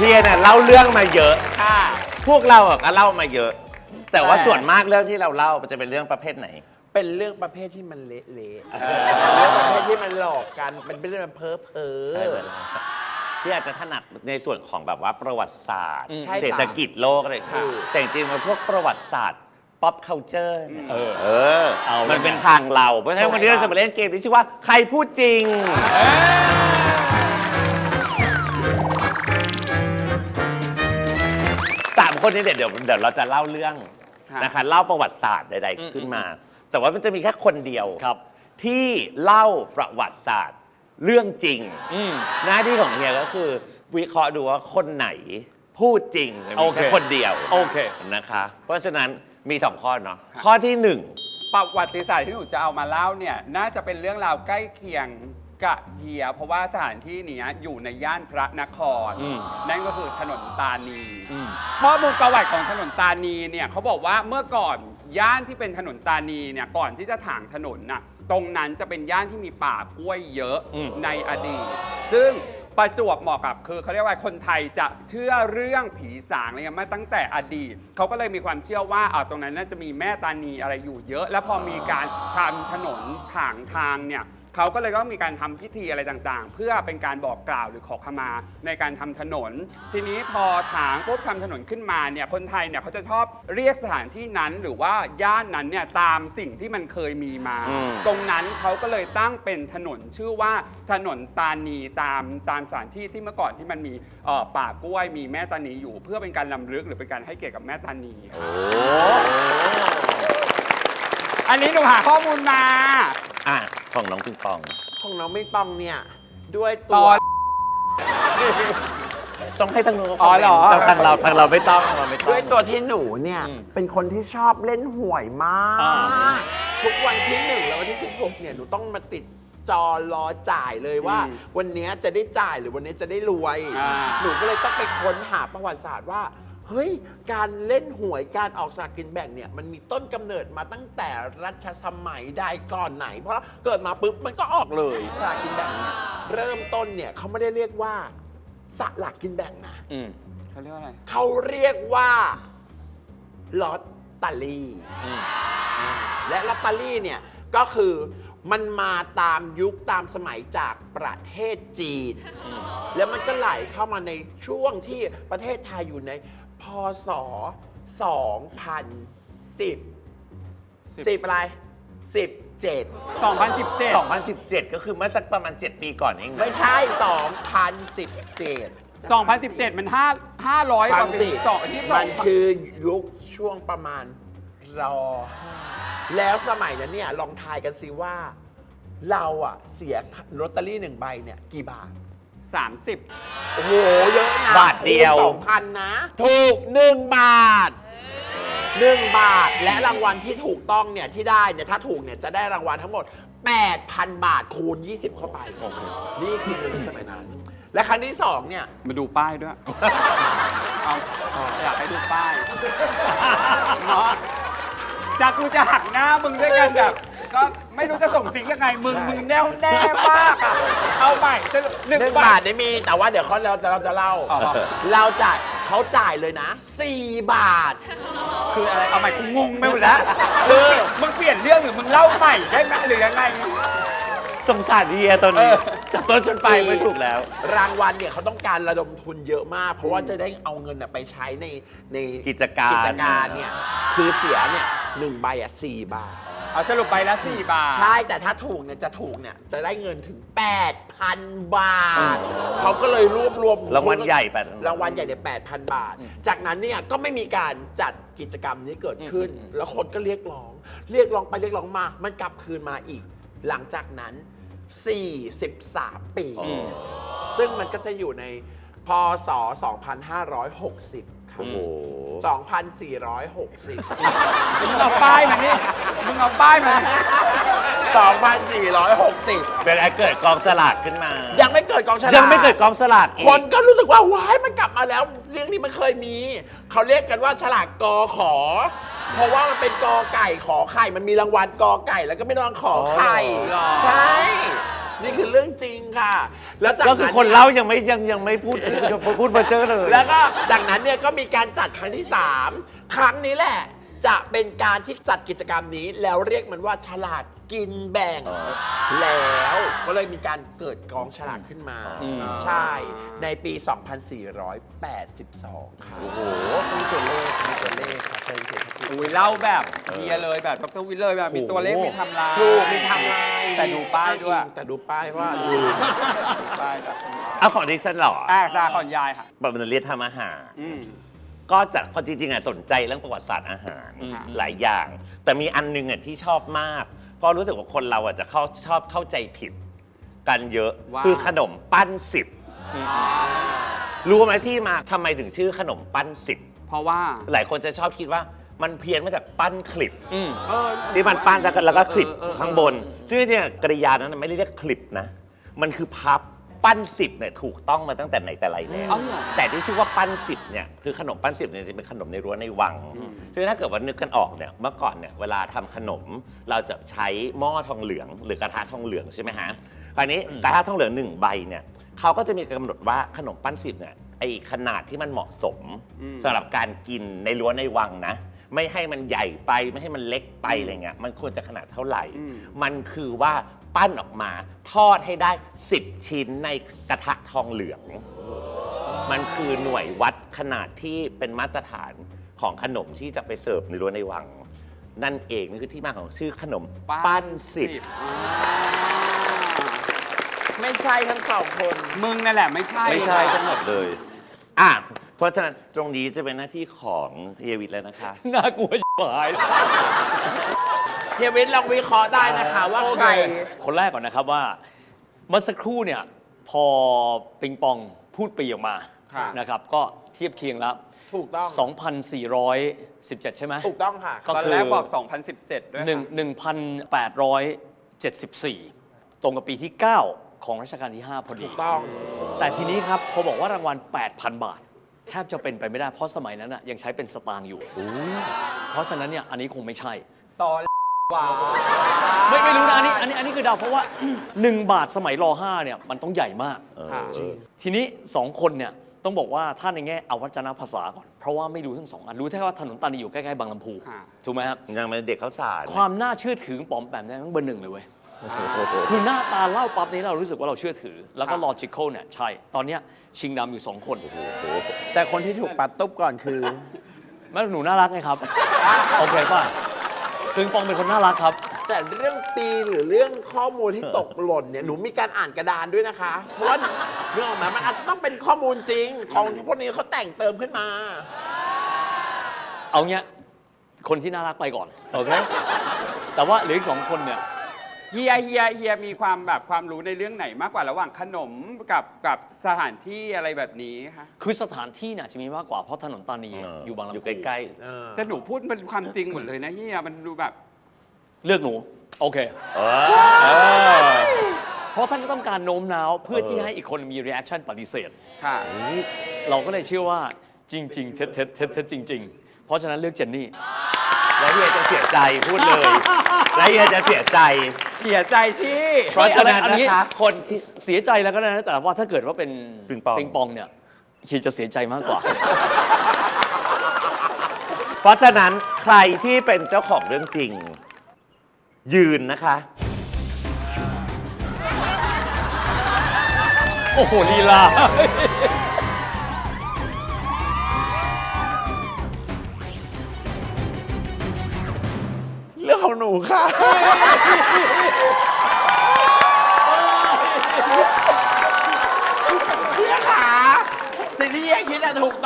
เพียเนี่ยเล่าเรื่องมาเยอะ ค่ะ พวกเราอะก็เล่ามาเยอะ แต่ว่าแต่ ส่วนมากเรื่องที่เราเล่ามันจะเป็นเรื่องประเภทไหน เป็นเรื่องประเภทที่มันเละๆเรื่องประเภทที่มันหลอกกัน มันเป็นเรื่องเพ้อเพ้อ ใช่เลยที่อาจจะถนัดในส่วนของแบบว่าประวัติศาสตร์ ใช่ค่ะเศรษฐกิจโลกอะไรอย่างเงี้ยถูก แต่จริงๆมันพวกประวัติศาสตร์ pop culture เนี่ยเออ เออ เอามัมันเป็นทางเรา เพราะฉะนั้นวันนี้เราจะมาเล่นเกมที่ชื่อว่าใครพูดจริง คนนี้เดี๋ยวเดี๋ยวเดี๋ยวเราจะเล่าเรื่องครับนะคะเล่าประวัติศาสตร์ใด ๆ ขึ้นมา แต่ว่ามันจะมีแค่คนเดียวครับ ที่เล่าประวัติศาสตร์เรื่องจริง อืม หน้าที่ของเฮียก็คือ วิเคราะห์ดูว่าคนไหนพูดจริงโอมีเคแค่คนเดียวโอเค นะคะ เพราะฉะนั้นมีสองข้อเนาะข้อที่หนึ่ง ประวัติศาสตร์ที่หนูจะเอามาเล่าเนี่ย น่าจะเป็นเรื่องราวใกล้เคียง กับเฮีย เพราะว่าสถานที่เนี้ยอยู่ในย่านพระนครอืมนั่นก็คือถนนตานีอืมข้อมูลประวัติของถนนตานีเนี่ยเขาบอกว่าเมื่อก่อนย่านที่เป็นถนนตานีเนี่ยก่อนที่จะถางถนนน่ะตรงนั้นจะเป็นย่านที่มีป่ากล้วยเยอะอืมในอดีต ซึ่งประจวบเหมาะกับคือเขาเรียกว่าคนไทยจะเชื่อเรื่องผีสางอะไรเงี้ยมาตั้งแต่อดีตเขาก็เลยมีความเชื่อว่าอ่าตรงนั้นน่าจะมีแม่ตานีอะไรอยู่เยอะ แล้วพอมีการทำถนนถางทางเนี่ย เขาก็เลยต้องมีการทำพิธีอะไรต่างๆ เพื่อเป็นการบอกกล่าวหรือขอขมาในการทำถนน ทีนี้พอถางปุ๊บทำถนนขึ้นมาเนี่ยคนไทยเนี่ยเขาจะชอบเรียกสถานที่นั้นหรือว่าย่านนั้นเนี่ยตามสิ่งที่มันเคยมีมา อืม ตรงนั้นเขาก็เลยตั้งเป็นถนนชื่อว่าถนนตานีตามตามสถานที่ที่เมื่อก่อนที่มันมีเอ่อป่ากล้วยมีแม่ตานีอยู่ เพื่อเป็นการลำลึกหรือเป็นการให้เกียรติกับแม่ตานีอั นนี้หนูหาข้อมูลมา อะของน้องปิงปอง ของน้องไม่ปองเนี่ย ด้วยตตัวอน ต้องให้ทางนู้นอ๋อเหรอทางเราทางเราไม่ต้องเราไม่ต้องด้วยตัวที่หนูเนี่ย อืมเป็นคนที่ชอบเล่นหวยมากอ่าทุกวันที่หนึ่งแล้ววันที่16เนี่ยหนูต้องมาติดจอรอจ่ายเลยว่าอืมวันเนี้ยจะได้จ่ายหรือวันนี้จะได้รวย อ่า หนูก็เลยต้องไปค้นหาประวัติศาสตร์ว่า เฮ้ย การเล่นหวยการออกสลากกินแบ่งเนี่ย มันมีต้นกำเนิดมาตั้งแต่รัชสมัยใดก่อนไหน เพราะเกิดมาปุ๊บมันก็ออกเลยสลากกินแบ่งเนี่ยเริ่มต้นเนี่ยเขาไม่ได้เรียกว่าสลากกินแบ่งนะ อืม เขาเรียกว่าอะไร เขาเรียกว่าลอตเตอรี่อืม อ่าและลอตเตอรี่เนี่ย ก็คือมันมาตามยุคตามสมัยจากประเทศจีน แล้วมันก็ไหลเข้ามาในช่วงที่ประเทศไทยอยู่ใน พศ2010 10อะไร17 2017 2017 ก็คือเมื่อสักประมาณ 7 ปีก่อนเองนะไม่ใช่2017 2017 มัน5 500กฟัว่างปีสิสองที่สอมังนคือยุคช่วงประมาณรอห้าแล้วสมัยนั้นเนี่ยลองทายกันสิว่า เราอะเสียลอตเตอรี่หนึ่งใบเนี่ยกี่บาท 30 โอ้โห เยอะนะบาทเดียว สองพันนะถูกหนึ่งบาท หนึ่งบาทและรางวัลที่ถูกต้องเนี่ยที่ได้เนี่ยถ้าถูกเนี่ยจะได้รางวัลทั้งหมด 8,000 บาทคูณ 20 เข้าไปนี่คือเงินในสมัยนั้น และครั้งที่สองเนี่ย มาดูป้ายด้วย เอาอยากให้ดูป้ายเนาะจากกูจะหักหน้ามึงด้วยกันแบบ ก็ไม่รู้จะส่งสิ่งยังไง มึง มึงแน่วแน่มากอะเอาใหม่สรุปหนึ่งหนึ่งบาบาททได้มีแต่ว่าเดี๋ยวเขาเราจะเราจะเล่า อ๋อ เราจ่ายเขาจ่ายเลยนะ 4 บาท คืออะไร เอาใหม่กูงงไปหมดแล้วคือ มึงเปลี่ยนเรื่องหรือมึงเล่าใหม่ได้ไหมหรือยังไง สงสารเฮียตอนนี้เออจากต้นจนปลายไม่ถูกแล้ว รางวัลเนี่ยเขาต้องการระดมทุนเยอะมาก เพราะว่าจะได้เอาเงินน่ะไปใช้ในในกิจการ กิจการเนี่ยคือเสียเนี่ยหนึ่งใบอะสี่บาท เอาสรุปไปละ4บาท ใช่ แต่ถ้าถูกเนี่ยจะถูกเนี่ยจะได้เงินถึง 8,000 บาท เขาก็เลยรวบรวมรางวัลใหญ่ไปรางวัลใหญ่เนี่ย8,000 บาท จากนั้นเนี่ยก็ไม่มีการจัดกิจกรรมนี้เกิดขึ้น แล้วคนก็เรียกร้อง เรียกร้องไปเรียกร้องมา มันกลับคืนมาอีก หลังจากนั้น 43 ปีอืมซึ่งมันก็จะอยู่ในพศ 2560ครับ โอ้โห 2460 มึงเอาป้ายมานี่มึงเอาป้ายมานี่2460 เป็นไอเกิดกองสลากขึ้นมา ยังไม่เกิดกองฉลากยังไม่เกิดกองสลากอีกคนก็รู้สึกว่าว้ายมันกลับมาแล้วเรื่องนี้มันเคยมี เขาเรียกกันว่าฉลากกอขอ เพราะว่ามันเป็นกอไก่ขอไข่ มันมีรางวัลกอไก่แล้วก็ไม่รางวัลขอไข่อ๋อเหรอใช่ นี่คือเรื่องจริงค่ะ แล้วจากก็คือนั้นคนยเล่ายังไม่ยังยังไม่พูดพูดมาเจอเลย แล้วก็จากนั้นเนี่ยก็มีการจัดครั้งที่ 3 ครั้งนี้แหละ จะเป็นการที่จัดกิจกรรมนี้แล้วเรียกมันว่าฉลาก กินแบ่งอ๋อแล้วก็เลยมีการเกิดกองฉลากขึ้นมาอืมใช่ในปี 2482 ค่ะ โอ้โหมีตัวเลขมีตัวเลขค่ะเชิญเชิญครับอุ้ยเล่าแบบเฮียเลยแบบดรวิทย์เลยแบบมีตัวเลขมีไทำลายถูกมีไทำลายแต่ดูป้ายด้วยแต่ดูป้ายว่าลืมป้ายแบบเอาของดิฉันเหรออ่าตาก่อนยายค่ะแบบมันเรียนทำอาหาร อืม ก็จะพอจริงๆอะสนใจเรื่องประวัติศาสตร์อาหารอืมหลายอย่าง แต่มีอันนึงอะที่ชอบมาก เพราะรู้สึกว่าคนเราอะจะเข้าชอบเข้าใจผิด กันเยอะว่า คือขนมปั้นสิบรู้ไหมที่มาทำไมถึงชื่อขนมปั้นสิบเพราะว่า หลายคนจะชอบคิดว่ามันเพี้ยนมาจากปั้นคลิปเออที่มันปั้นแล้วก็แล้วก็คลิปเออเออเออ ข้างบน ซึ่งจริงๆอะกริยานั้นนะไม่ได้เรียกคลิปนะ มันคือพับ ปั้นสิบเนี่ยถูกต้องมาตั้งแต่ไหนแต่ไรแล้วเอาเหรอ แต่ที่ชื่อว่าปั้นสิบเนี่ยคือขนมปั้นสิบเนี่ยจะเป็นขนมในรั้วในวัง ซึ่งถ้าเกิดว่านึกกันออกเนี่ยเมื่อก่อนเนี่ยเวลาทำขนมเราจะใช้หม้อทองเหลืองหรือกระทะทองเหลืองใช่ไหมฮะคราวนี้กระทะทองเหลืองหนึ่งใบเนี่ยเขาก็จะมีกำหนดว่าขนมปั้นสิบเนี่ยไอขนาดที่มันเหมาะสมอืมสำหรับการกินในรั้วในวังนะ ไม่ให้มันใหญ่ไปไม่ให้มันเล็กไปอะไรเงี้ยมันควรจะขนาดเท่าไหร่อืมมันคือว่าปั้นออกมาทอดให้ได้ 10 ชิ้นในกระทะทองเหลือง มันคือหน่วยวัดขนาดที่เป็นมาตรฐานของขนมที่จะไปเสิร์ฟในรั้วในวัง นั่นเองนี่คือที่มาของชื่อขนมปั้นสิบอ่าไม่ใช่ทั้งสองคน มึงนั่นแหละไม่ใช่ ไม่ใช่ทั้งหมดเลย อะเพราะฉะนั้นตรงนี้จะเป็นหน้าที่ของเฮียวิทย์แล้วนะคะ น่ากลัวชิบหายเลยเฮียวิทย์ลองวิเคราะห์ได้นะคะว่าใคร คนแรกก่อนนะครับว่า เมื่อสักครู่เนี่ยพอปิงปองพูดปีออกมาค่ะนะครับก็เทียบเคียงแล้วถูกต้อง 2,417 ใช่ไหม ถูกต้องค่ะ ก็ตอนคือแรกบอก 2017 ด้วยหนึ่งค่ะหนึ่งพันแปดร้อยเจ็ดสิบสี่ตรงกับปีที่ 9 ของรัชกาลที่ 5 พอดีถูกต้องแต่ทีนี้ครับพอบอกว่ารางวัล 8,000 บาท แทบจะเป็นไปไม่ได้เพราะสมัยนั้นน่ะยังใช้เป็นสตางค์อยู่ เพราะฉะนั้นเนี่ยอันนี้คงไม่ใช่ตอนว่าไม่ไม่รู้นะอันนี้อันนี้อันนี้คือเดาเพราะว่า 1 บาทสมัยร5เนี่ยมันต้องใหญ่มากเออค่ะทีนี้ 2 คนเนี่ยต้องบอกว่าถ้าในแง่เอาวัจนภาษาก่อน เพราะว่าไม่รู้ทั้งสองอันรู้แค่ว่าถนนตานีอยู่ใกล้ๆบางลำพู ค่ะ ถูกไหมครับ ยังเป็นเด็กเขาวสาร ความน่าเชื่อถือของปอมแปมเนี่ยมันเบอร์หนึ่งเลยเว้ยโอ้โห คือหน้าตาเล่าปั๊บนี้เรารู้สึกว่าเราเชื่อถือ แล้วก็ครับ logical เนี่ยใช่ ตอนเนี้ยชิงดำอยู่2คนแต่คนที่ถูกปัดตุ๊บก่อนคือ แม่หนูน่ารักไงครับ โอเคป่ะคือปองเป็นคนน่ารักครับ แต่เรื่องปีหรือเรื่องข้อมูลที่ตกหล่นเนี่ยหนูมีการอ่านกระดานด้วยนะคะ เพราะว่าเรื่องออกมามันอาจจะต้องเป็นข้อมูลจริง ของพวกนี้เขาแต่งเติมขึ้นมา เอาเงี้ยคนที่น่ารักไปก่อน โอเค แต่ว่าเหลืออีกสองคนเนี่ย เฮียเฮียเฮียมีความแบบความรู้ในเรื่องไหนมากกว่าระหว่างขนมกับกับสถานที่อะไรแบบนี้คะคือสถานที่เนี่ยจะมีมากกว่าเพราะถนนตานีอยู่บางลำพูอยู่ใกล้เออแต่หนูพูดเป็นความจริงหมดเลยนะเฮียมันดูแบบเลือกหนู โอเคๆเออ เพราะท่านก็ต้องการโน้มน้าวเพื่อเออที่ให้อีกคนมี reaction ปฏิเสธ ค่ะ เราก็เลยเชื่อว่าจริงๆเท็จเท็จเท็จเท็จจริง ๆ เพราะฉะนั้นเลือกเจนนี่ แล้วเฮียจะเสียใจพูดเลย แล้วเฮียจะเสียใจ เสียใจที่ เพราะฉะนั้นอันะคะคนที่เสียใจแล้วก็ได้นะแต่ว่าถ้าเกิดว่าเป็นปิงปอง ปิงปองเนี่ยชีจะเสียใจมากกว่า เพราะฉะนั้นใครที่เป็นเจ้าของเรื่องจริง ยืนนะคะ โอ้โหลีลา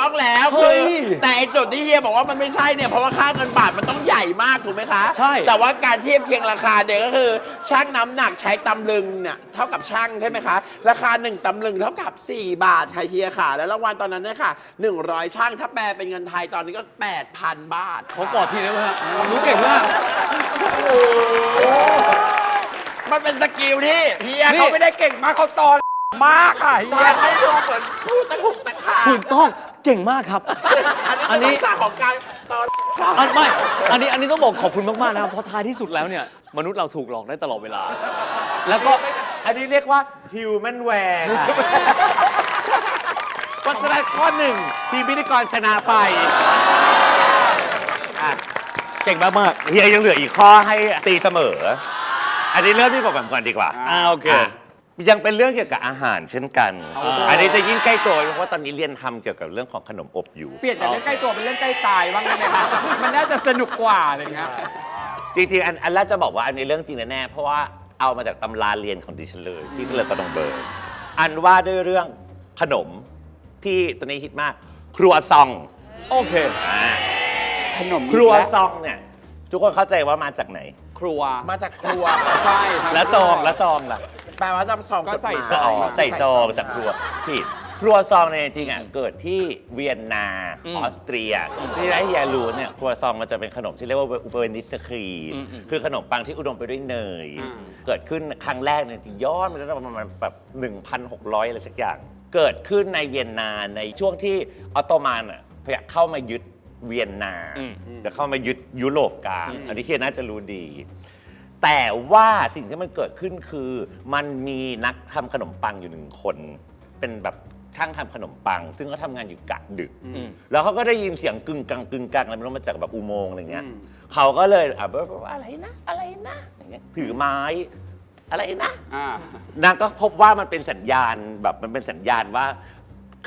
ต้องแล้วเฮ้คือยแต่ไอ้จุดที่เฮียบอกว่ามันไม่ใช่เนี่ยเพราะว่าค่าเงินบาทมันต้องใหญ่มากถูกไหมคะใช่ แต่ว่าการเทียบเคียงราคาเนี่ยก็คือช่างน้ำหนักใช้ตำลึงเนี่ยเท่ากับช่างใช่ไหมคะ ราคา 1ตำลึงเท่ากับ 4 บาทค่ะเฮียค่ะ แล้วรางวัลตอนนั้นเนี่ยค่ะ100 ช่างถ้าแปลเป็นเงินไทยตอนนี้ก็ 8,000 บาทเขากอดทีได้ไหมฮะรู้เก่งมาก มันเป็นสกิลที่เฮียเขาไม่ได้เก่งมากเขาตอนมากค่ะเฮีตอยนไม่ดูเหมือนพูดตะขุกตะขาถูกต้อง เก่งมากครับ อัอันนนี้นี้เป็นลักษณะของการตอนอันไม่ อันนี้อันนี้ต้องบอกขอบคุณมากๆนะครับเพราะท้ายที่สุดแล้วเนี่ยมนุษย์เราถูกหลอกได้ตลอดเวลา แล้วก็อันนี้เรียกว่า human wear ค่ะเพราะฉะนั้นข้อหนึ่งทีมพิธีกรชนะไปอะเก่งมากมากเฮียยังเหลืออีกข้อให้ตีเสมอ อันนี้เริ่มที่ผมก่อนดีกว่าๆอ่าโอเค อะ ยังเป็นเรื่องเกี่ยวกับอาหารเช่นกันอ่าอันนี้จะยิ่งใกล้ตัวเพราะว่าตอนนี้เรียนทำเกี่ยวกับเรื่องของขนมอบอยู่ เปลี่ยนจากเรื่องใกล้ตัวเป็นเรื่องใกล้ตายบ้างได้ไหมครับ มันน่าจะสนุกกว่าอะไรเงี้ยจริงๆ อันอันแรกจะบอกว่าอันนี้เรื่องจริงแน่ๆเพราะว่าเอามาจากตำราเรียนของดิฉันเลย ที่เลอกระดองเบอร์ อันว่าด้วยเรื่องขนมที่ตอนนี้ฮิตมาก ครัวซอง โอเคอ่าขนมครัวซองเนี่ยทุกคนเข้าใจว่ามาจากไหน ครัวมาจากครัว ใช่ครับแล้วซองแล้วซองล่ะ แปลว่าจำซองจดหก็ใส่มายซอ๋อใส่ซองจากใส่ครัวผิดครัวซองเนี่ยจริงๆอะเกิดที่เวียนนาอืมออสเตรียที่ได้เฮียรู้เนี่ยครัวซองมันจะเป็นขนมที่เรียกว่าอุเบนิสครีมอืมอืมคือขนมปังที่อุดมไปด้วยเนย อืม เกิดขึ้นครั้งแรกเนี่ยจริงๆย้อนไปแล้วประมาณแบบ1,600 อะไรสักอย่าง เกิดขึ้นในเวียนนาในช่วงที่ออตโตมันอะพยายามเข้ามายึดเวียนนาอืม จะเข้ามายึดยุโรปกลางอันนี้เฮียน่าจะรู้ดี แต่ว่าสิ่งที่มันเกิดขึ้นคือ มันมีนักทำขนมปังอยู่หนึ่งคน เป็นแบบช่างทำขนมปัง ซึ่งเขาทำงานอยู่กะดึกอืมแล้วเขาก็ได้ยินเสียงกึ่งกังกึ่งกังอะไรไม่รู้มาจากแบบอุโมงค์อะไรเงี้ยอืมเขาก็เลยอะแบบว่าอะไรนะ อะไรนะอย่างเงี้ยถือไม้อะไรนะ อ่า นางก็พบว่ามันเป็นสัญญาณแบบมันเป็นสัญญาณว่า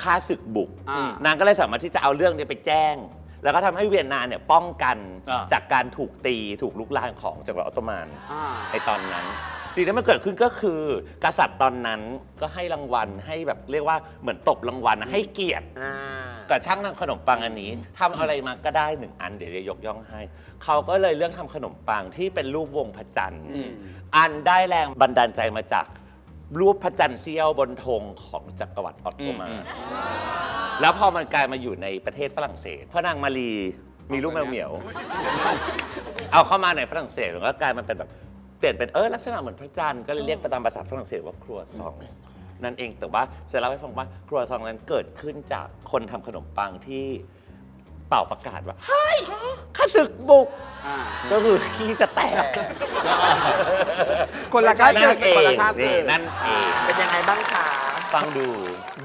ค่าศึกบุก อ่านางก็เลยสามารถที่จะเอาเรื่องนี้ไปแจ้ง แล้วก็ทำให้เวียนนาเนี่ยป้องกันอ่า จากการถูกตีถูกลุกลานของจากออตโตมันอ่าไอตอนนั้นสิ่งที่มันเกิดขึ้นก็คือกษัตริย์ตอนนั้นก็ให้รางวัลให้แบบเรียกว่าเหมือนตบรางวัลนะให้เกียรติ อ่า กับช่างทำขนมปังอันนี้ทำอะไรมาก็ได้หนึ่งอันเดี๋ยวจะยกย่องให้ เขาก็เลยเลือกทำขนมปังที่เป็นรูปวงพระจันทร์ อืม อันได้แรงบันดาลใจมาจาก รูปพระจันทร์เสี้ยวบนธงของจักรวรรดิออตโตมันอืมแล้วพอมันกลายมาอยู่ในประเทศฝรั่งเศสพระนางมารีมีลูกแมวเหมียว เอาเข้ามาในฝรั่งเศสมันก็กลายมาเป็นแบบเปลี่ยนเป็นเออลักษณะเหมือนพระจันทร์ก็เลยเรียกไปตามภาษาฝรั่งเศสว่าครัวซองนั่นเองแต่ว่าจะเล่าให้ฟังว่าครัวซองนั้นเกิดขึ้นจากคนทำขนมปังที่ เป่าประกาศว่าเฮ้ยข้าศึกบุก อ่า ก็คือขี้จะแตกคนละใช่ค่านั่ศึนกเอคนละงค่าศึนี่กนั่นเองเป็นยังไงบ้างคะ ฟังดู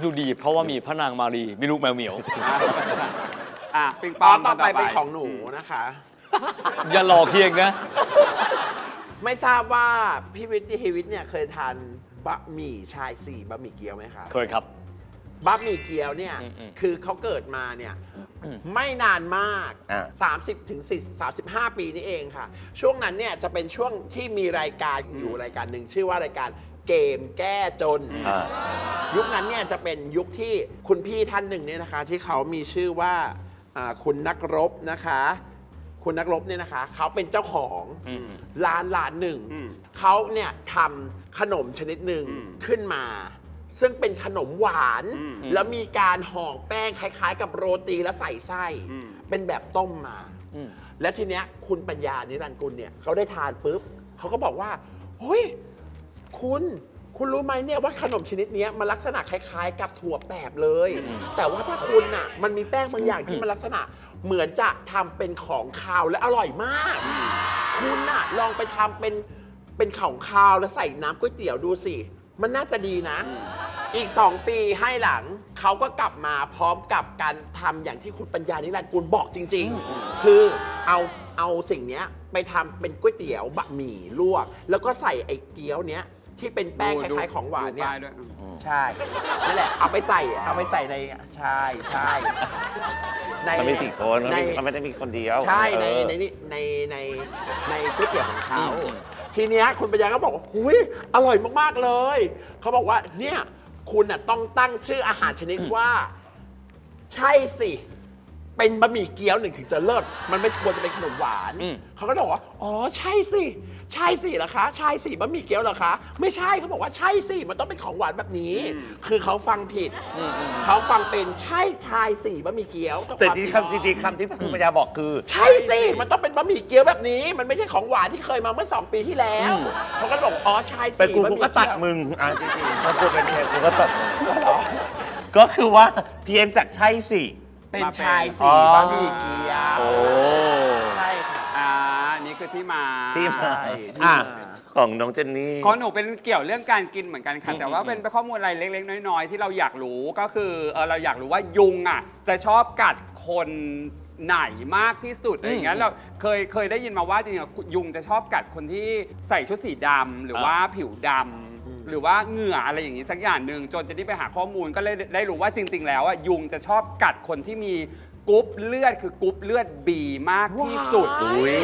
ดูดีเพราะว่ามีพระนางมารีมีลูกแมวเหมียว อะปิงปอ๋อองต่อไปเป็นของหนูนะคะ อย่าหลอกเคียงนะ ไม่ทราบว่าพี่วิทย์ทีวิทย์เนี่ยเคยทานบะหมี่ชายสี่บะหมี่เกี๊ยวไหมคะ เคยครับ บะหมี่เกี๊ยวเนี่ย อืมอืมคือเขาเกิดมาเนี่ย อืมไม่นานมาก อ่า 30ถึง40 35 ปีนี่เองค่ะ ช่วงนั้นเนี่ยจะเป็นช่วงที่มีรายการอยู่รายการหนึ่งชื่อว่ารายการเกมแก้จน อ่า ยุคนั้นเนี่ยจะเป็นยุคที่คุณพี่ท่านหนึ่งเนี่ยนะคะ ที่เขามีชื่อว่าอ่าคุณนักรบนะคะ คุณนักรบเนี่ยนะคะเขาเป็นเจ้าของอืม ร้านร้านหนึ่งอืมเขาเนี่ยทำขนมชนิดหนึ่งอืมขึ้นมา ซึ่งเป็นขนมหวาน อืมแล้วมีการห่อแป้งคล้าย ๆ กับโรตีแล้วใส่ไส้ อืม เป็นแบบต้มมา อืม และทีเนี้ยคุณปัญญานิรันดร์กุลเนี่ยเขาได้ทานปุ๊บเขาก็บอกว่าเฮ้ยคุณคุณรู้ไหมเนี่ยว่าขนมชนิดเนี้ยมันลักษณะคล้าย ๆ กับถั่วแปบเลย แต่ว่าถ้าคุณน่ะมันมีแป้งบางอย่างที่มันลักษณะเหมือนจะทำเป็นของคาวและอร่อยมาก คุณน่ะลองไปทำเป็นเป็นของคาวแล้วใส่น้ำก๋วยเตี๋ยวดูสิ มันน่าจะดีนะ อีก 2 ปีให้หลังเขาก็กลับมาพร้อมกับการทำอย่างที่คุณปัญญานิรันดร์กุลบอกจริง ๆ คือเอาเอาสิ่งเนี้ยไปทำเป็นก๋วยเตี๋ยวบะหมี่ลวก แล้วก็ใส่ไอ้เกี๊ยวเนี้ยที่เป็นแป้งคดูล้ายๆของหวานเนี่ย ดูป้ด้วยใช่ นั่นแหละ เอาไปใส่ เอาไปใส่ใน ใช่ใช่ในมันมีสี่คนมันใน ไม่มันไม่ได้มีคนเดียวใช่ ใน เออ ในนี่ในในในก๋วยเตี๋ยวของเขาอืม ทีเนี้ยคุณปัญญาก็บอกว่าหุยอร่อยมากๆเลย เขาบอกว่าเนี่ยคุณน่ะต้องตั้งชื่ออาหารชนิดว่า ใช่สิ เป็นบะหมี่เกี๊ยวหนึ่งถึงจะเลิศ มันไม่ควรจะเป็นขนมหวาน อืม เขาก็บอกว่า อ๋อ ใช่สิ ใช่สิเหรอคะ ใช่สิบะหมี่เกี๊ยวเหรอคะ ไม่ใช่เขาบอกว่าใช่สิมันต้องเป็นของหวานแบบนี้ คือเขาฟังผิด เขาฟังเป็นใช่ชายสิบะหมี่เกี๊ยวแต่ความจริงๆคำจริงๆคำที่คุณปัญญาบอกคือ ใช่สิมันต้องเป็นบะหมี่เกี๊ยวแบบนี้ มันไม่ใช่ของหวานที่เคยมาเมื่อ2ปีที่แล้วเขาก็บอกอ๋อใช่สิเป็นกูบะหกูมี่ก็ตัดเยวมึงอะจริงๆถ้ากูเป็นเมียกูก็ตัดมึงก็คือว่าเพียงจากใช่สิเป็นชายอ๋สีอบะหมี่เกี๊ยว โอ้ ใช่ค่ะ อ่า นี่ คือที่มาที่มา ใช่ที่อะ มา ของน้องเจนนี่ ของหนูเป็นเกี่ยวเรื่องการกินเหมือนกันค่ะ แต่ว่าเป็นข้อมูลอะไรเล็ก ๆ น้อย ๆ ที่เราอยากรู้ก็คือเออเราอยากรู้ว่ายุงอะ จะชอบกัดคนไหนมากที่สุดอะไรอย่างเงี้ยเราเคยเคยได้ยินมาว่าจริงๆยุงจะชอบกัดคนที่ใส่ชุดสีดำหรือว่าผิวดำหรือว่าเหงื่ออะไรอย่างงี้สักอย่างหนึ่งจนจะได้ไปหาข้อมูลก็เลยได้รู้ว่าจริง ๆ แล้วอะยุงจะชอบกัดคนที่มี กรุ๊ปเลือดคือกรุ๊ปเลือดบีมากที่สุด อุ๊ย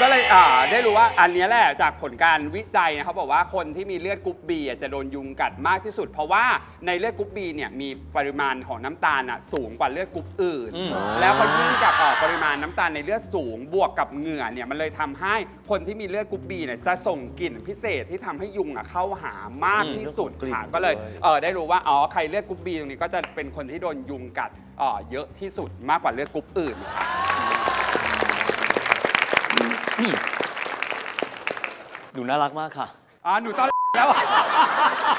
ก็เลยอ่าได้รู้ว่าอันเนี้ยแหละจากผลการวิจัยนะเขาบอกว่าคนที่มีเลือดกรุ๊ปบีจะโดนยุงกัดมากที่สุด เพราะว่าในเลือดกรุ๊ปบีเนี่ยมีปริมาณของน้ำตาลอะสูงกว่าเลือดกรุ๊ปอื่นอืมแล้วพอยิ่งกับอ่าปริมาณน้ำตาลในเลือดสูงบวกกับเหงื่อเนี่ยมันเลยทำให้คนที่มีเลือดกรุ๊ปบีเนี่ยจะส่งกลิ่นพิเศษที่ทำให้ยุงอะเข้าหามากที่สุดกลิ่นค่ะก็เลยด้วยเออได้รู้ว่าอ๋อใครเลือดกรุ๊ปบีตรงนี้ก็จะเป็นคนที่โดนยุงกัดเอ่อเยอะที่สุดมากกว่าเลือดกรุ๊ปอื่นค่ะหนูน่ารักมากค่ะอ๋อหนูตอนแล้วอะ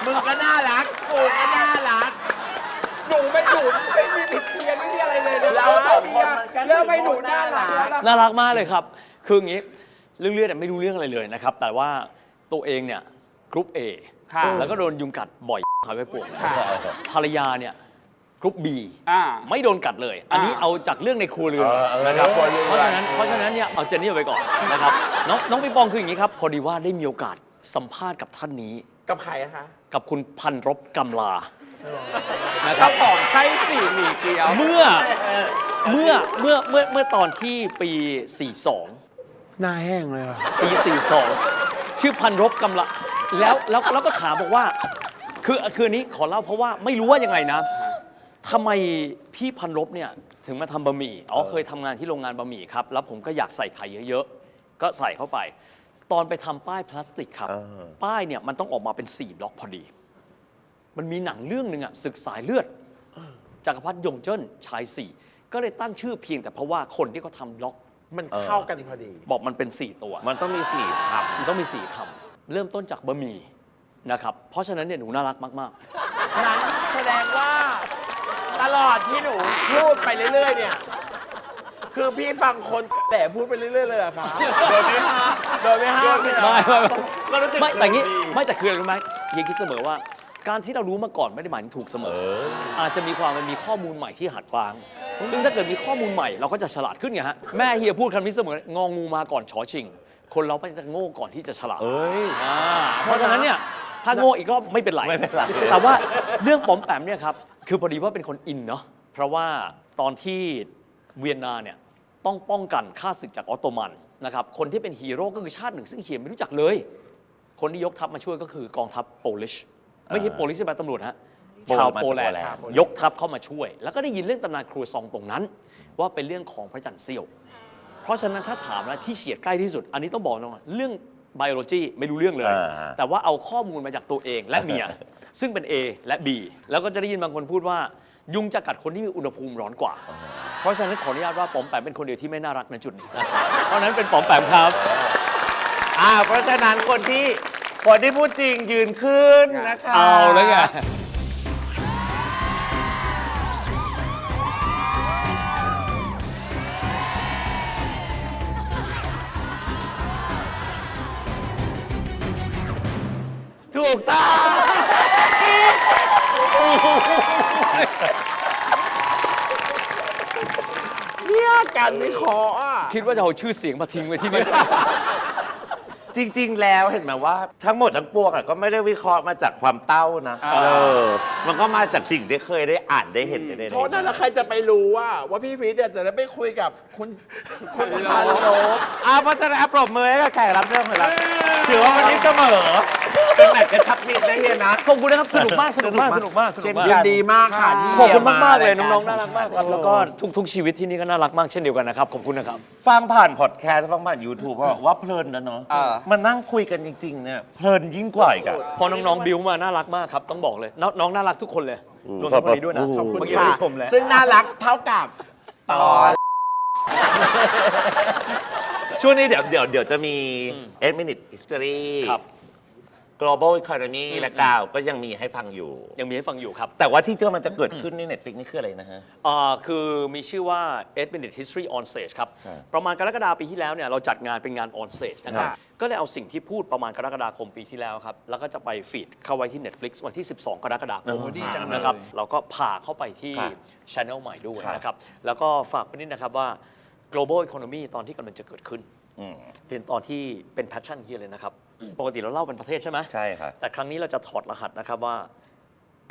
มึงก็น่ารักกูก็น่ารัก หนูไม่หนูไม่มีผิดเพี้ยนไม่มีอะไรเลยนะเราสองคนมันก็คือเรื่องไม่หนูน่ารักน่ารักแล้วน่ารักมากเลยครับ คืออย่างนี้เรื่องเลือดเนี่ยไม่รู้เรื่องอะไรเลยนะครับ แต่ว่าตัวเองเนี่ยกรุ๊ป A ค่ะแล้วก็โดนยุงกัดบ่อยหายไปปวดค่ะ ภรรยาเนี่ย กรุ๊ป B อ่า ไม่โดนกัดเลย อันนี้อ่าเอาจากเรื่องในครัวเรือนเออเออนะครับครัวเรือน เพราะฉะนั้นเพราะฉะนั้นเนี่ยเอาเจนนี่เอาไปก่อนนะครับน้องน้องปิงปองคืออย่างนี้ครับ พอดีว่าได้มีโอกาสสัมภาษณ์กับท่านนี้ กับใครอะคะกับคุณพันรบกำลานะครัเจ้าบของใช่สี่หมี่เกี๊ยว เมื่อเมื่อเมื่อเมื่อเมื่อตอนที่ปี 42 หน้าแห้งเลยอะปี 42 ชื่อพันรบกำละแล้วแล้วแล้วก็ถามบอกว่า คือคืออันนี้ขอเล่าเพราะว่าไม่รู้ว่ายังไงนะ ทำไมพี่พันรบเนี่ยถึงมาทำบะหมี่อ๋อเคยทำงานที่โรงงานบะหมี่ครับ แล้วผมก็อยากใส่ไข่เยอะๆ ก็ใส่เข้าไป ตอนไปทำป้ายพลาสติกครับเออป้ายเนี่ยมันต้องออกมาเป็น4บล็อกพอดี มันมีหนังเรื่องหนึ่งอะศึกสายเลือดจักรพรรดิยงเจิ้นชายสี่ก็เลยตั้งชื่อเพียงแต่เพราะว่าคนที่เขาทำบล็อกมันเข้ากันพอดี บอกมันเป็น4ตัว มันต้องมีสี่คมันต้องมี4คำเริ่มต้นจากบะหมี่นะครับ เพราะฉะนั้นเนี่ยหนูน่ารักมากนั้นแสดงว่าต ลอดที่หนูพูดไปเรื่อย ๆ เนี่ย คือพี่ฟังคนแต่พูดไปเรื่อย ๆ เลยเหรอคะโดยไม่ห้ามโดยไม่ห้ามเลยเหรอๆไม่ไม่ไม่ไม่แต่งี้ไม่แต่คืออะไรรู้ไหมเฮียคิดเสมอว่า การที่เรารู้มาก่อนไม่ได้หมายถึงถูกเสมอ อาจจะมีความมันมีข้อมูลใหม่ที่หัดฟังซึ่งถ้าเกิดมีข้อมูลใหม่เราก็จะฉลาดขึ้นไงฮะแม่เฮียพูดคำนี้เสมององูมาก่อนชอชิง คนเราไม่จะโง่ก่อนที่จะฉลาดำเอ้ย อ่าเพราะฉะนั้นเนี่ยถ้าโง่อีกรอบไม่เป็นไร ไม่เป็นไร แต่ว่าเรื่องปอมแปมเนี่ยครับ คือพอดีว่าเป็นคนอินเนาะเพราะว่าตอนที่เวียนนาเนี่ยต้องป้องกันข้าศึกจากออตโตมันนะครับคนที่เป็นฮีโร่ก็คือชาติหนึ่ง ซึ่งเฮียไม่รู้จักเลย คนที่ยกทัพมาช่วยก็คือกองทัพโปลิชไม่ใช่โปลิชแบบตำรวจฮะโปชาวมาจากโปแลนด์โปแลนด์ยกทัพเข้ามาช่วย แล้วก็ได้ยินเรื่องตำนานครัวซองตรงนั้น ว่าเป็นเรื่องของพระจันทร์เสี้ยว เพราะฉะนั้นถ้าถามนะที่เฉียดใกล้ที่สุด อันนี้ต้องบอกนะว่าเรื่องไบโอโลจีไม่รู้เรื่องเลยอ่าแต่ว่าเอาข้อมูลมาจากตัวเองและเมีย ซึ่งเป็น A และ B แล้วก็จะได้ยินบางคนพูดว่า ยุงจะกัดคนที่มีอุณหภูมิร้อนกว่า เพราะฉะนั้นขออนุญาตว่าป๋อมแปมเป็นคนเดียวที่ไม่น่ารักในจุดนี้เพราะฉะนั้นเป็นป๋อมแปมครับ อ่าเพราะฉะนั้นคนที่คนที่พูดจริงยืนขึ้นนะคะเอาแล้วไงถูกต้อง เนี่ยการวิเคราะห์อะคิดว่าจะเอาชื่อเสียงมาทิ้งไว้ที่นี่ จริง ๆ แล้วเห็นไหมว่าทั้งหมดทั้งปวงอะก็ไม่ได้วิเคราะห์มาจากความเต้านะ อ่า เออ มันก็มาจากสิ่งที่เคยได้อ่านได้เห็นได้ได้โทษนะแล้วใครจะไปรู้ว่าว่าพี่พีทเนี่ยจะได้ไปคุยกับคุณคุณพันโลบอ่าเพราะฉะนั้นปรบมือให้กับแขกรับเชิญของเราถือว่าวันนี้เสมอ เป็นแมตช์กระชับมิตรได้เฮียนะ ขอบคุณนะครับสนุกมากสนุกมากสนุกมากสนุกมายินกดีมากค่ะที่ขอบคุณเยี่ยมากๆเลยรน้องๆน่ารักมากครับแล้วก็ทุก ๆ ชีวิตที่นี่ก็น่ารักมากเช่นเดียวกันนะครับขอบคุณนะครับฟังผ่านพอดแคสต์ฟังผ่าน YouTube ก็บอกว่าเพลินนะเนาะเออมันนั่งคุยกันจริงๆเนี่ยเพลินยิ่งกว่าอีกอะพอน้องๆบิวมาน่ารักมากครับต้องบอกเลยน้องน้องน่ารักทุกคนเลยรวมทั้งคนนี้ด้วยนะขอบคุณเมื่อกี้ค่ะได้ชมแล้วซึ่งน่ารักเท่ากับตอนช่วงนี้เดี๋ยวเดี๋ยวเดี๋ยวจะมี8 minute history ครับ global economy และกาวก็ยังมีให้ฟังอยู่ ยังมีให้ฟังอยู่ครับแต่ว่าที่เจอมันจะเกิดขึ้นใน Netflix นี่คืออะไรนะฮะ อ่าคือมีชื่อว่า 8 Minute History on Stage ครับ ครับ ประมาณกรกฎาปีที่แล้วเนี่ยเราจัดงานเป็นงาน on stage นะครับค่ะก็เลยเอาสิ่งที่พูดประมาณกรกฎาคมปีที่แล้วครับ แล้วก็จะไปฟีดเข้าไว้ที่ Netflix วันที่ 12 กรกฎาคมโอ้ดีจังเลย นะครับ เราก็ผ่าเข้าไปที่ ครับ channel ใหม่ด้วยครับนะครับ แล้วก็ฝากไปนิดนะครับว่า global economy ตอนที่กำลังจะเกิดขึ้นอืมเป็นตอนที่เป็น passion เฮียเลยนะครับ ปกติเราเล่าเป็นประเทศใช่ไหมใช่ครับ แต่ครั้งนี้เราจะถอดรหัสนะครับว่า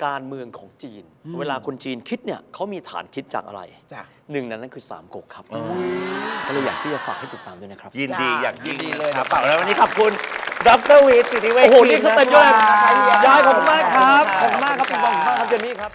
การเมืองของจีน เวลาคนจีนคิดเนี่ยเขามีฐานคิดจากอะไรจ้ะ หนึ่งในนั้นคือสามก๊กครับก็เลยอยากที่จะฝากให้ติดตามด้วยนะครับ ยินดีจ้าอย่างยิ่งยินดีเลยครับแล้ววันนี้ขอบคุณ ดรวิทย์สิทธิเวชโอ้โห นี่สเต็ปด้วยขอบคุณครับยายขอบคุณมากครับ ขอบคุณมากครับคุณบอลขอบคุณมากครับเจนนี่ครับ